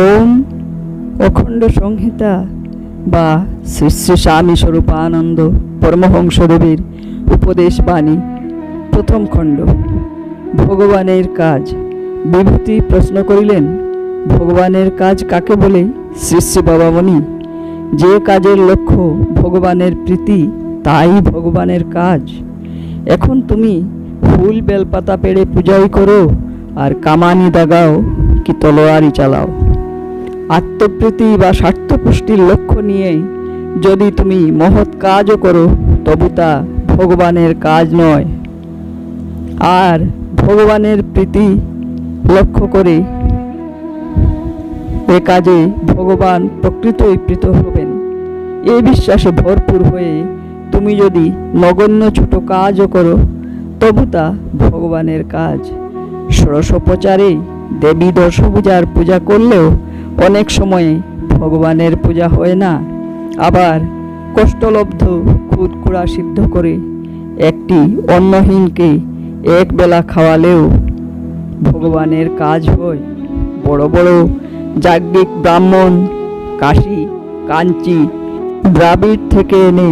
ওম অখণ্ড সংহিতা বা শ্রী শ্রী স্বামী স্বরূপানন্দ পরমহংসদেবের উপদেশ বাণী প্রথম খণ্ড। ভগবানের কাজ। বিভূতি প্রশ্ন করিলেন, ভগবানের কাজ কাকে বলে শ্রী শ্রী বাবামণি? যে কাজের লক্ষ্য ভগবানের প্রীতি, তাই ভগবানের কাজ। এখন তুমি ফুল বেলপাতা পেড়ে পূজাই করো, আর কামানি দাগাও, কি তলোয়ারি চালাও। আত্মপ্রীতি বা স্বার্থপুষ্টির লক্ষ্য নিয়ে যদি তুমি মহৎ কাজও করো, তবু তা ভগবানের কাজ নয়। আর ভগবানের প্রীতি লক্ষ্য করে এ কাজে ভগবান প্রকৃতই প্রীত হবেন। এই বিশ্বাসে ভরপুর হয়ে তুমি যদি নগণ্য ছোট কাজও করো, তবু তা ভগবানের কাজ। ষোড়শোপচারে দেবী দশভূজার পূজা করলেও অনেক সময়ে ভগবানের পূজা হয় না, আবার কষ্টলব্ধ খুদকুড়া সিদ্ধ করে একটি অন্নহীনকে এক বেলা খাওয়ালেও ভগবানের কাজ হয়। বড় বড় যাজ্ঞিক ব্রাহ্মণ, কাশি, কাঞ্চি, দ্রাবিড় থেকে এনে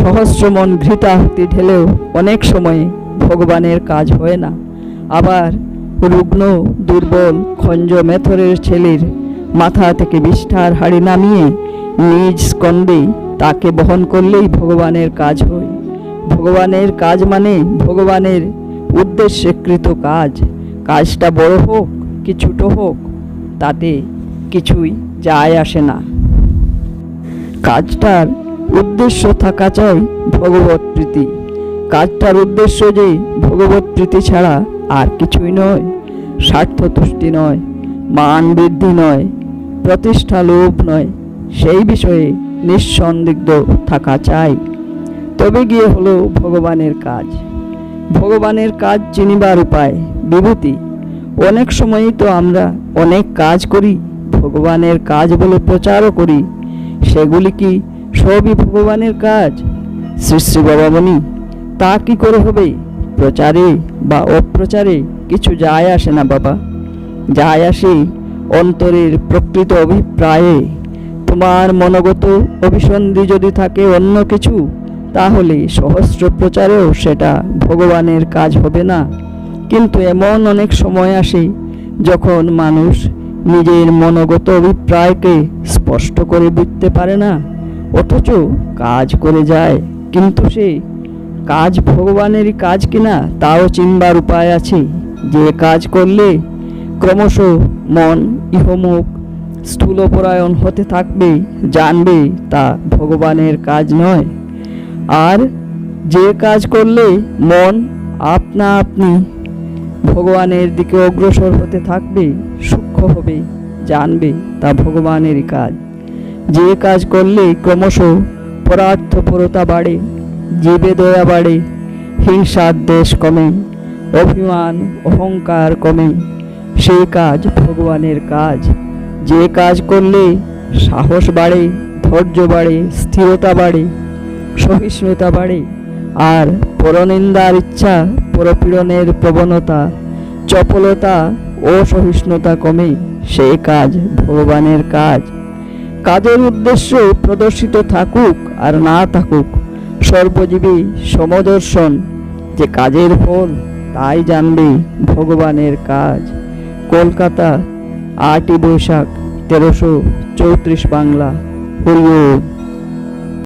সহস্রমন ঘৃতাহুতি ঢেলেও অনেক সময়ে ভগবানের কাজ হয় না। আবার রুগ্ন, দুর্বল, খঞ্জ, মেথরের ছেলের মাথা থেকে বিষ্ঠার হাড়ি নামিয়ে নিজ স্কন্দে তাকে বহন করলেই ভগবানের কাজ হয়। ভগবানের কাজ মানে ভগবানের উদ্দেশ্যে কৃত কাজ। কাজটা বড় হোক কি ছোট হোক, তাতে কিছুই যায় আসে না। কাজটার উদ্দেশ্য থাকা চাই ভগবত প্রীতি। কাজটার উদ্দেশ্য যে ভগবত প্রীতি ছাড়া আর কিছুই নয় স্বার্থ তুষ্টি নয়, মান বৃদ্ধি নয় প্রতিষ্ঠা লোভ নয়, সেই বিষয়ে নিঃসন্দিগ্ধ থাকা চাই। তবে গিয়ে হলো ভগবানের কাজ। ভগবানের কাজ চিনিবার উপায়, বিভূতি। অনেক সময়ই তো আমরা অনেক কাজ করি, ভগবানের কাজ বলে প্রচারও করি। সেগুলি কি সবই ভগবানের কাজ? শ্রী শ্রী বাবামণি, তা কি করে হবে? প্রচারে বা অপ্রচারে কিছু যায় আসে না বাবা। যায় আসে অন্তরের প্রকৃত অভিপ্রায়ে তোমার মনোগত অভিসন্ধি যদি থাকে অন্য কিছু, তাহলে সহস্র প্রচারেও সেটা ভগবানের কাজ হবে না। কিন্তু এমন অনেক সময় আসে যখন মানুষ নিজের মনোগত অভিপ্রায়কে স্পষ্ট করে বুঝতে পারে না, অথচ কাজ করে যায়। কিন্তু সে কাজ ভগবানেরই কাজ কিনা, তাও চিনবার উপায় আছে। যে কাজ করলে ক্রমশ মন, ইহমুখ, স্থূলপরায়ণ হতে থাকবে, জানবে তা ভগবানের কাজ নয়। আর যে কাজ করলে মন আপনা আপনি ভগবানের দিকে অগ্রসর হতে থাকবে, সূক্ষ্ম হবে, জানবে তা ভগবানেরই কাজ। যে কাজ করলে ক্রমশ পরার্থপরতা বাড়ে, জীবে দয়া বাড়ে, হিংসার দেশ কমে, অভিমান, অহংকার কমে। সেই কাজ ভগবানের কাজ। যে কাজ করলে সাহস বাড়ে, ধৈর্য বাড়ে, স্থিরতা বাড়ে, সহিষ্ণুতা বাড়ে, আর পরনিন্দার ইচ্ছা, পরপীড়নের প্রবণতা, চপলতা ও সহিষ্ণুতা কমে, সেই কাজ ভগবানের কাজ। কাজের উদ্দেশ্য প্রদর্শিত থাকুক আর না থাকুক, সর্বজীবী সমদর্শন, যে কাজের ফল, তাই জানবে ভগবানের কাজ। কলকাতা আটই বৈশাখ তেরোশো চৌত্রিশ বাংলা। হরিওম